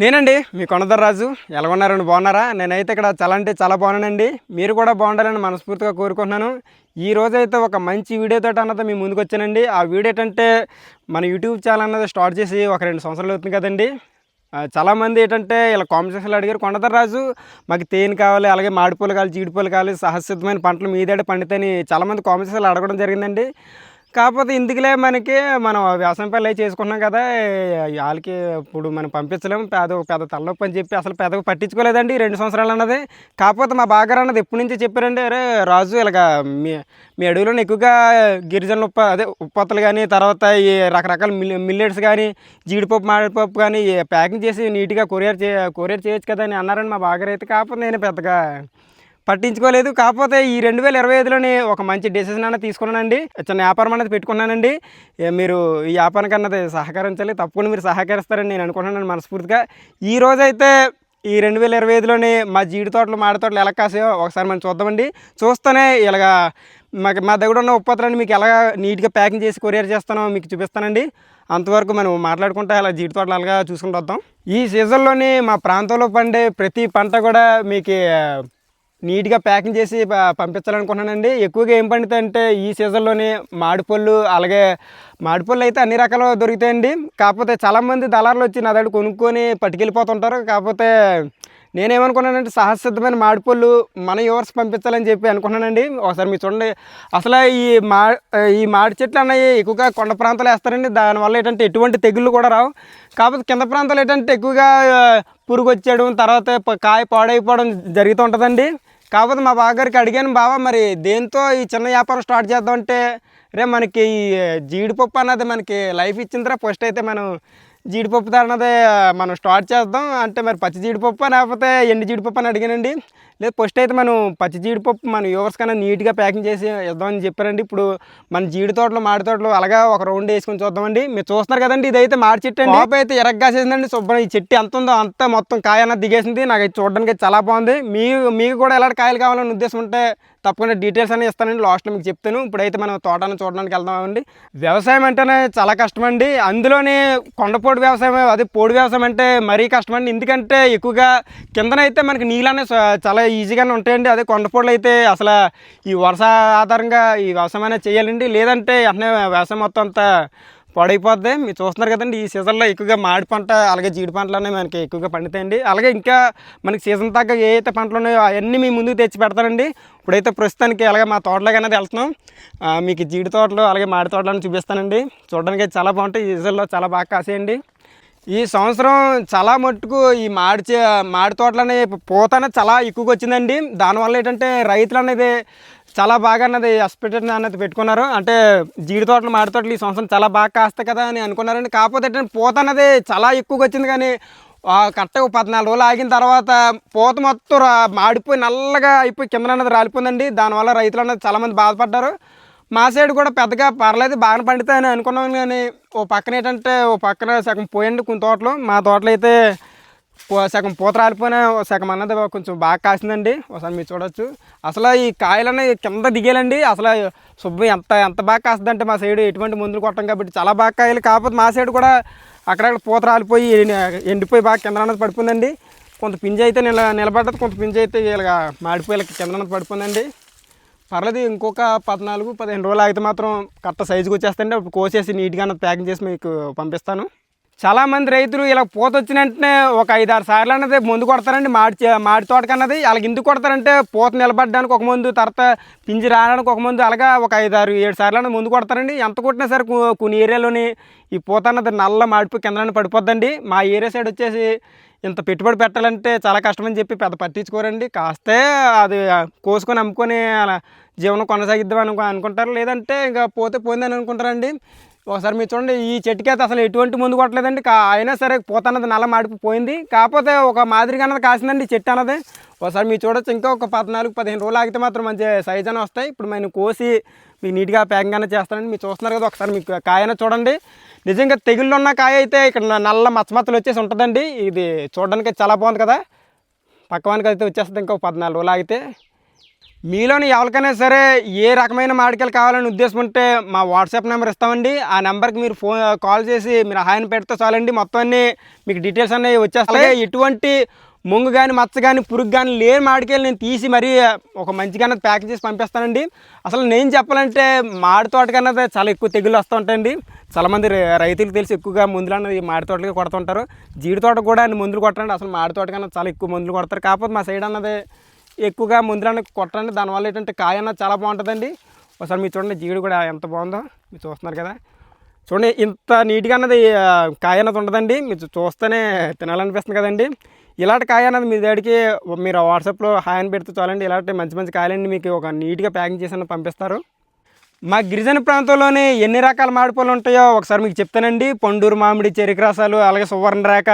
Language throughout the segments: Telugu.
నేనండి మీ కొండదర్ రాజు. ఎలా ఉన్నారండి? బాగున్నారా? నేనైతే ఇక్కడ చాలా అంటే చాలా బాగున్నానండి. మీరు కూడా బాగుండాలని మనస్ఫూర్తిగా కోరుకుంటున్నాను. ఈ రోజైతే ఒక మంచి వీడియోతో అన్నది మీ ముందుకు వచ్చానండి. ఆ వీడియో ఏంటంటే మన యూట్యూబ్ ఛానల్ అన్నది స్టార్ట్ చేసి ఒక రెండు సంవత్సరాలు అవుతుంది కదండి. చాలామంది ఏంటంటే ఇలా కాంపిటీషన్లు అడిగారు కొండదర్రాజు మాకు తేనె కావాలి అలాగే మాడిపూలు కావాలి జీడిపూలు కావాలి సహసిద్ధమైన పంటలు మీదేడ పండితేని చాలామంది కాంపిటీషన్లు అడగడం జరిగిందండి. కాకపోతే ఇందుకులే మనకి మనం వ్యవసాయం పనులు అవి చేసుకున్నాం కదా. వాళ్ళకి ఇప్పుడు మనం పంపించలేము. పెద్ద పెద్ద తలనొప్పి అని చెప్పి అసలు పెద్దగా పట్టించుకోలేదండి ఈ రెండు సంవత్సరాలు అన్నది. కాకపోతే మా బాగారు అన్నది ఎప్పటి నుంచి చెప్పారండి అరే రాజు ఇలాగ మీ మీ అడవిలోనే ఎక్కువగా గిరిజనులు ఉప్ప అదే ఉప్పత్తులు కానీ తర్వాత ఈ రకరకాల మిల్ మిల్లెట్స్ కానీ జీడిపప్పు మాడిపప్పు కానీ ప్యాకింగ్ చేసి నీట్గా కొరియర్ చే కొరియర్ చేయొచ్చు కదా అని అన్నారండి మా బాగారు అయితే. కాకపోతే నేను పెద్దగా పట్టించుకోలేదు. కాకపోతే ఈ రెండు వేల ఇరవై ఐదులోని ఒక మంచి డెసిషన్ అనేది తీసుకున్నానండి. చిన్న వ్యాపారం అనేది పెట్టుకున్నానండి. మీరు ఈ వ్యాపారానికి అన్నది సహకరించాలి తప్పకుండా మీరు సహకరిస్తారని నేను అనుకుంటున్నాను మనస్ఫూర్తిగా. ఈ రోజైతే ఈ రెండు వేల ఇరవై ఐదులోని మా జీడి తోటలు మాడి తోటలు ఎలా కాసాయో ఒకసారి మనం చూద్దామండి. చూస్తేనే ఇలాగా మాకు మా దగ్గర ఉన్న ఉత్పత్తులను మీకు ఎలా నీట్గా ప్యాకింగ్ చేసి కొరియర్ చేస్తానో మీకు చూపిస్తానండి. అంతవరకు మనం మాట్లాడుకుంటే అలా జీడి తోటలు అలాగా చూసుకుంటూ వద్దాం. ఈ సీజన్లోని మా ప్రాంతంలో పండే ప్రతి పంట కూడా మీకు నీట్గా ప్యాకింగ్ చేసి పంపించాలనుకుంటున్నానండి. ఎక్కువగా ఏం పండుతాయి అంటే ఈ సీజన్లోనే మాడిపళ్ళు అలాగే మాడిపళ్ళు అయితే అన్ని రకాలు దొరుకుతాయండి. కాకపోతే చాలామంది దళారులు వచ్చి నా దగ్గర కొనుక్కొని పట్టుకెళ్ళిపోతుంటారు. కాకపోతే నేనేమనుకున్నానంటే సహజసిద్ధమైన మాడిపళ్ళు మన యువర్స్ పంపించాలని చెప్పి అనుకున్నానండి. ఒకసారి మీరు చూడండి. అసలు ఈ మా ఈ మాడి చెట్లు అన్నవి ఎక్కువగా కొండ ప్రాంతాలు వేస్తారండి. దానివల్ల ఏంటంటే ఎటువంటి తెగుళ్ళు కూడా రావు. కాకపోతే కింద ప్రాంతాలు ఏంటంటే ఎక్కువగా పురుగు వచ్చేయడం తర్వాత కాయ పాడైపోవడం జరుగుతూ ఉంటుందండి. కాకపోతే మా బాగారికి అడిగాను బావా మరి దేంతో ఈ చిన్న వ్యాపారం స్టార్ట్ చేద్దాం అంటే రే మనకి ఈ జీడిపప్పు అన్నది మనకి లైఫ్ ఇచ్చిన తర్వాత ఫస్ట్ అయితే మనం జీడిపప్పు అన్నది మనం స్టార్ట్ చేద్దాం. అంటే మరి పచ్చి జీడిపప్పు లేకపోతే ఎండి జీడిపప్పు అని అడిగానండి. లేదు ఫస్ట్ అయితే మనం పచ్చి జీడిపప్పు మన యువర్స్ కన్నా నీట్గా ప్యాకింగ్ చేసి ఇద్దామని చెప్పారండి. ఇప్పుడు మన జీడి తోటలు మాడి తోటలు అలాగా ఒక రౌండ్ వేసుకొని చూద్దామండి. మీరు చూస్తున్నారు కదండి ఇదైతే మాడి చెట్టు అండి. పాప అయితే ఎరగ్గాసేసిందండి శుభ్రం ఈ చెట్టు ఎంత ఉందో అంత మొత్తం కాయ అన్నది దిగేసింది. నాకు చూడడానికి అయితే చాలా బాగుంది. మీ మీకు కూడా ఎలాంటి కాయలు కావాలని ఉద్దేశం ఉంటే తప్పకుండా డీటెయిల్స్ అనేవి ఇస్తానండి. లాస్ట్లో మీకు చెప్తాను. ఇప్పుడైతే మనం తోటను చూడడానికి వెళ్దామండి. వ్యవసాయం అంటేనే చాలా కష్టమండి. అందులోనే కొండపోడు వ్యవసాయం అది పోడు వ్యవసాయం అంటే మరీ కష్టమండి. ఎందుకంటే ఎక్కువగా కిందనైతే మనకి నీళ్ళనే చాలా ఈజీగానే ఉంటాయండి. అదే కొండపూడలు అయితే అసలు ఈ వర్ష ఆధారంగా ఈ వ్యవసాయం అనేది చేయాలండి. లేదంటే వెంటనే వ్యవసాయం మొత్తం అంతా పాడైపోద్ది. మీరు చూస్తున్నారు కదండి ఈ సీజన్లో ఎక్కువగా మామిడి పంట అలాగే జీడి పంటలు అనేవి మనకి ఎక్కువగా పండుతాయండి. అలాగే ఇంకా మనకి సీజన్ తగ్గ ఏ అయితే పంటలు ఉన్నాయో అవన్నీ మీ ముందుకు తెచ్చి పెడతానండి. ఇప్పుడైతే ప్రస్తుతానికి అలాగే మా తోటలోకి అనేది వెళ్తున్నాం. మీకు జీడి తోటలు అలాగే మామిడి తోటలను చూపిస్తానండి. చూడడానికి అయితే చాలా బాగుంటాయి. ఈ సీజన్లో చాలా బాగా కాసేయండి. ఈ సంవత్సరం చాలా మట్టుకు ఈ మాడిచే మాడి తోటలు అనేవి పూత అనేది చాలా ఎక్కువగా వచ్చిందండి దానివల్ల ఏంటంటే రైతులు అనేది చాలా బాగా అన్నది ఎక్స్పెక్టెడ్ అనేది పెట్టుకున్నారు. అంటే జీడి తోటలు మాడి తోటలు ఈ సంవత్సరం చాలా బాగా కాస్తాయి కదా అని అనుకున్నారండి. కాకపోతే ఏంటంటే పూత అనేది చాలా ఎక్కువగా వచ్చింది కానీ కరెక్ట్గా పద్నాలుగు రోజులు ఆగిన తర్వాత పూత మొత్తం మాడిపోయి నల్లగా అయిపోయి కింద అన్నది రాలిపోయిందండి. దానివల్ల రైతులు అనేది చాలామంది బాధపడ్డారు. మా సైడ్ కూడా పెద్దగా పర్లేదు బాగానే పండుతాయని అనుకున్నాం కానీ ఓ పక్కన ఏంటంటే ఓ పక్కన సగం పోయండి కొన్ని తోటలు. మా తోటలో అయితే సగం పూత రాలిపోయిన సగం అన్నది కొంచెం బాగా కాసిందండి. ఒకసారి మీరు చూడొచ్చు. అసలు ఈ కాయలన్నీ కింద దిగేయాలండి. అసలు శుభ్రం ఎంత ఎంత బాగా కాస్తుందంటే మా సైడ్ ఎటువంటి మందులు కొట్టం కాబట్టి చాలా బాగా కాయలు. కాకపోతే మా సైడ్ కూడా అక్కడక్కడ పూత రాలిపోయి ఎండిపోయి బాగా కింద అన్నది పడిపోయిందండి. కొంత పింజ అయితే నిల నిలబడ్డది కొంత పింజ అయితే ఇలా మాడిపోయి ఇలా కింద అన్నది పడిపోయిందండి. పర్లేదు ఇంకొక పద్నాలుగు పదిహేను రోజులు అయితే మాత్రం కరెక్ట్ సైజుకి వచ్చేస్తాయండి. అప్పుడు కోసేసి నీట్గా ప్యాకింగ్ చేసి మీకు పంపిస్తాను. చాలామంది రైతులు ఇలా పూత వచ్చిన వెంటనే ఒక ఐదు ఆరు సార్లు అన్నది మందు కొడతారండి. మాడి మాడి తోటకన్నది అలాగే ఎందుకు కొడతారంటే పూత నిలబడడానికి ఒక మందు తర్వాత పింజి రావడానికి ఒక మందు అలాగా ఒక ఐదు ఆరు ఏడు సార్లు అన్నది ముందు కొడతారండి. ఎంత కొట్టినా సరే కొన్ని ఏరియాలోని ఈ పూత అన్నది నల్ల మాడిపోయి కింద పడిపోద్దండి. మా ఏరియా సైడ్ వచ్చేసి ఇంత పెట్టుబడి పెట్టాలంటే చాలా కష్టమని చెప్పి పెద్ద పట్టించుకోరండి. కాస్తే అది కోసుకొని అమ్ముకొని అలా జీవనం కొనసాగిద్దాం అనుకుంటారు? లేదంటే ఇంకా పోతే పోయిందని అనుకుంటారండి ఒకసారి మీరు చూడండి ఈ చెట్టుకి అయితే అసలు ఎటువంటి ముందు కొట్టలేదండి. కా అయినా సరే పూత అన్నది నల్ల మాడిపోయింది కాకపోతే ఒక మాదిరిగా అన్నది కాసిందండి చెట్టు అన్నది. ఒకసారి మీరు చూడొచ్చు ఇంకా ఒక పద్నాలుగు పదిహేను రోజులు ఆగితే మాత్రం మంచి సైజ్ అని వస్తాయి. ఇప్పుడు మేము కోసి మీకు నీట్గా ప్యాకింగ్ అనేది చేస్తానండి. మీరు చూస్తున్నారు కదా ఒకసారి మీకు కాయన చూడండి. నిజంగా తెగుళ్ళు ఉన్న కాయ అయితే ఇక్కడ నల్ల మచ్చమచ్చలు వచ్చేసి ఉంటుందండి. ఇది చూడడానికి చాలా బాగుంది కదా. పక్కవానికి అయితే వచ్చేస్తుంది ఇంకొక పద్నాలుగు రోజులు ఆగితే. మీలోని ఎవరికైనా సరే ఏ రకమైన మామిడికాయలు కావాలని ఉద్దేశం ఉంటే మా వాట్సాప్ నెంబర్ ఇస్తామండి. ఆ నెంబర్కి మీరు ఫోన్ కాల్ చేసి మీరు హాయని పెడితే చాలండి. మొత్తం అన్ని మీకు డీటెయిల్స్ అనేవి వచ్చేస్తాయి. ఎటువంటి ముంగు కానీ మచ్చ కానీ పురుగు కానీ లేని మామిడికాయలు నేను తీసి మరీ ఒక మంచిగా ప్యాక్ చేసి పంపిస్తానండి. అసలు నేను చెప్పాలంటే మామిడి తోటకన్నది చాలా ఎక్కువ తెగులు వస్తూ ఉంటాయండి. చాలామంది రైతులకు తెలిసి ఎక్కువగా మందులు అన్నది మామిడి తోటలకి కొడుతుంటారు. జీడి తోట కూడా అన్ని మందులు కొట్టండి అసలు మామిడి తోట కన్నా చాలా ఎక్కువ మందులు కొడతారు. కాకపోతే మా సైడ్ అన్నది ఎక్కువగా ముందులను కొట్టండి. దానివల్ల ఏంటంటే కాయ అన్నది చాలా బాగుంటుందండి. ఒకసారి మీరు చూడండి జీడి కూడా ఎంత బాగుందో. మీరు చూస్తున్నారు కదా. చూడండి ఇంత నీట్గా అన్నది కాయ అన్నది ఉండదండి. మీరు చూస్తేనే తినాలనిపిస్తుంది కదండి. ఇలాంటి కాయ అన్నది మీ దగ్గరికి మీరు వాట్సాప్లో హాయ్ అని పెడితే చాలండి. ఇలాంటి మంచి మంచి కాయలన్నీ మీకు ఒక నీట్గా ప్యాకింగ్ చేసి పంపిస్తారు. మా గిరిజన ప్రాంతంలోని ఎన్ని రకాల మామిడి పళ్ళు ఉంటాయో ఒకసారి మీకు చెప్తానండి. పండూరు మామిడి చెరుకు రసాలు అలాగే సువర్ణ రేఖ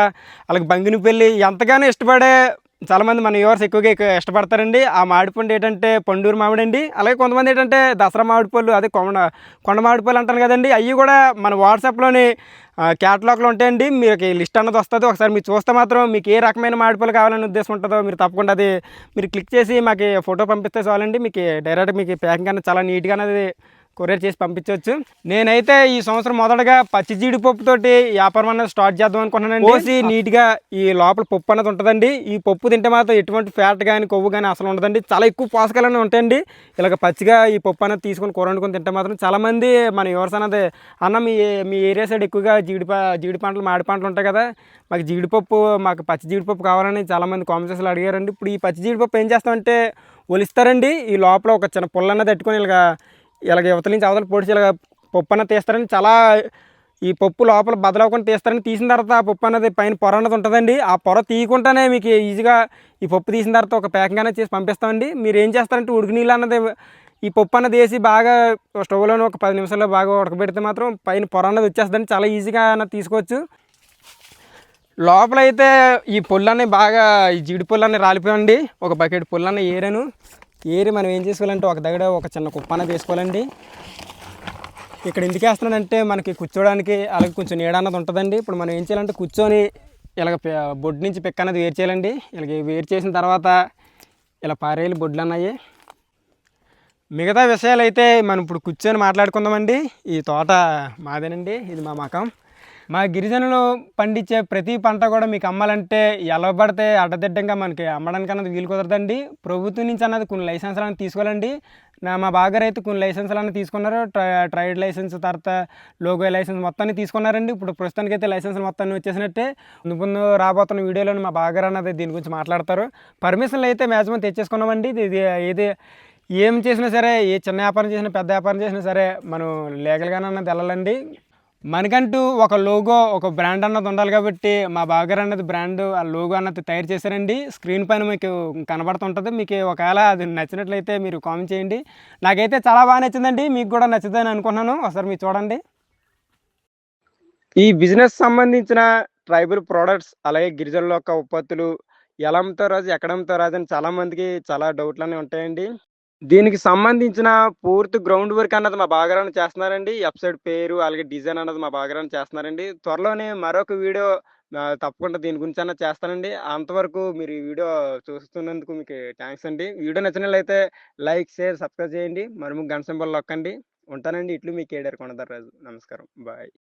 అలాగే బంగినపల్లి ఎంతగానో ఇష్టపడే చాలామంది మన యువర్స్ ఎక్కువగా ఎక్కువ ఇష్టపడతారండి. ఆ మామిడి పండు ఏంటంటే పండూరు మామిడి అండి అలాగే కొంతమంది ఏంటంటే దసరా మామిడి పళ్ళు అదే కొండ కొండ మామిడి పళ్ళు అంటారు కదండి. అవి కూడా మన వాట్సాప్లోని క్యాటలాగ్లో ఉంటాయండి. మీకు లిస్ట్ అన్నది వస్తుంది. ఒకసారి మీరు చూస్తే మాత్రం మీకు ఏ రకమైన మామిడి పళ్ళు కావాలని ఉద్దేశం ఉంటుందో మీరు తప్పకుండా అది మీరు క్లిక్ చేసి మాకు ఫోటో పంపిస్తే చాలండి. మీకు డైరెక్ట్ మీకు ప్యాకింగ్ అనేది చాలా నీట్గా అనేది కొరియర్ చేసి పంపించవచ్చు. నేనైతే ఈ సంవత్సరం మొదటగా పచ్చి జీడిపప్పుతోటి వ్యాపారం అనేది స్టార్ట్ చేద్దాం అనుకుంటున్నాను పోసి నీట్గా ఈ లోపల పప్పు అనేది ఉంటుందండి. ఈ పప్పు తింటే మాత్రం ఎటువంటి ఫ్యాట్ కానీ కొవ్వు కానీ అసలు ఉండదండి. చాలా ఎక్కువ పోషకాలు అనేవి ఉంటాయండి. ఇలాగ పచ్చిగా ఈ పప్పు అనేది తీసుకొని కూర వండుకొని తింటే మాత్రం చాలామంది మన యువర్స్ అనేది అన్న మీ మీ ఏరియా సైడ్ ఎక్కువగా జీడి జీడి పంటలు మాడి పంటలు ఉంటాయి కదా. మాకు జీడిపప్పు మాకు పచ్చి జీడిపప్పు కావాలని చాలామంది కామెంట్స్లో అడిగారండి. ఇప్పుడు ఈ పచ్చి జీడిపప్పు ఏం చేస్తామంటే ఒలిస్తారండి. ఈ లోపల ఒక చిన్న పుల్ల అన్నది పెట్టుకొని ఇలాగ ఇలాగ యువతల నుంచి అవతల పొడిచి ఇలాగ పప్పు అన్నది తీస్తారని చాలా ఈ పప్పు లోపల బదలవకుండా తీస్తారని తీసిన తర్వాత ఆ పప్పు అన్నది పైన పొర అన్నది ఉంటుందండి. ఆ పొర తీయకుండానే మీకు ఈజీగా ఈ పప్పు తీసిన తర్వాత ఒక ప్యాకింగ్ అనేది చేసి పంపిస్తామండి. మీరు ఏం చేస్తారంటే ఉడికి నీళ్ళు అన్నది ఈ పప్పు అన్నది వేసి బాగా స్టవ్లోనే ఒక పది నిమిషాల్లో బాగా ఉడకబెడితే మాత్రం పైన పొర అన్నది వచ్చేస్తుందండి. చాలా ఈజీగా అన్నది తీసుకోవచ్చు. లోపల అయితే ఈ పొల్లన్నీ బాగా ఈ జీడి పొల్లన్నీ రాలిపోయండి ఒక బకెట్ పుల్లన్నీ ఏరాను. ఏరి మనం ఏం చేసుకోవాలంటే ఒక దగ్గర ఒక చిన్న కుప్పన తీసుకోవాలండి. ఇక్కడ ఎందుకు వేస్తున్నానంటే మనకి కూర్చోడానికి అలాగే కొంచెం నీడ అన్నది ఉంటుందండి. ఇప్పుడు మనం ఏం చేయాలంటే కూర్చొని ఇలాగ బొడ్డు నుంచి పిక్క అనేది వేరు చేయాలండి. ఇలాగ వేరు చేసిన తర్వాత ఇలా పారేయాలి బొడ్లు అన్నాయి. మిగతా విషయాలు అయితే మనం ఇప్పుడు కూర్చొని మాట్లాడుకుందామండి. ఈ తోట మాదేనండి. ఇది మా మకం. మా గిరిజనులు పండించే ప్రతి పంట కూడా మీకు అమ్మాలంటే ఎలా పడితే అడ్డదిడ్డంగా మనకి అమ్మడానికి అన్నది వీలు కుదరదండి. ప్రభుత్వం నుంచి అన్నది కొన్ని లైసెన్సులు అనేది తీసుకోవాలండి. నా మా బాగారు అయితే కొన్ని లైసెన్సులు అన్నీ తీసుకున్నారు. ట్రై ట్రైడ్ లైసెన్స్ తర్వాత లోగో లైసెన్స్ మొత్తాన్ని తీసుకున్నారండి. ఇప్పుడు ప్రస్తుతానికి అయితే లైసెన్సులు మొత్తాన్ని వచ్చేసినట్టే. ముందు ముందు రాబోతున్న వీడియోలో మా బాగారు అన్నది దీని గురించి మాట్లాడతారు. పర్మిషన్లు అయితే మ్యాక్సిమం తెచ్చేసుకున్నామండి. ఇది ఇది ఏది ఏం చేసినా సరే ఏ చిన్న వ్యాపారం చేసినా పెద్ద వ్యాపారం చేసినా సరే మనం లీగల్గానే అన్నది వెళ్ళాలండి. మనకంటూ ఒక లోగో ఒక బ్రాండ్ అన్నది ఉండాలి కాబట్టి మా బాగారు అన్నది బ్రాండ్ ఆ లోగో అన్నది తయారు చేశారండి. స్క్రీన్ పైన మీకు కనబడుతుంటుంది. మీకు ఒకవేళ అది నచ్చినట్లయితే మీరు కామెంట్ చేయండి. నాకైతే చాలా బాగా నచ్చిందండి. మీకు కూడా నచ్చుతుందని అనుకున్నాను ఒకసారి మీరు చూడండి. ఈ బిజినెస్ సంబంధించిన ట్రైబల్ ప్రోడక్ట్స్ అలాగే గిరిజనుల యొక్క ఉత్పత్తులు ఎలా అమ్ముతారు రాజు ఎక్కడ అమ్ముతారు రాజు అని చాలామందికి చాలా డౌట్లు అనేవి ఉంటాయండి. దీనికి సంబంధించిన పూర్తి గ్రౌండ్ వర్క్ అన్నది మా బాగారాన్ని చేస్తున్నారండి. వెబ్సైట్ పేరు అలాగే డిజైన్ అన్నది మా బాగారాన్ని చేస్తున్నారండి. త్వరలోనే మరొక వీడియో తప్పకుండా దీని గురించి అన్న చేస్తానండి. అంతవరకు మీరు ఈ వీడియో చూస్తున్నందుకు మీకు థ్యాంక్స్ అండి. వీడియో నచ్చినట్లయితే లైక్ షేర్ సబ్స్క్రైబ్ చేయండి. మరి గంట సింబల్ నొక్కండి. ఉంటానండి. ఇట్లు మీ కేడర్ కొండదర్రాజు నమస్కారం. బాయ్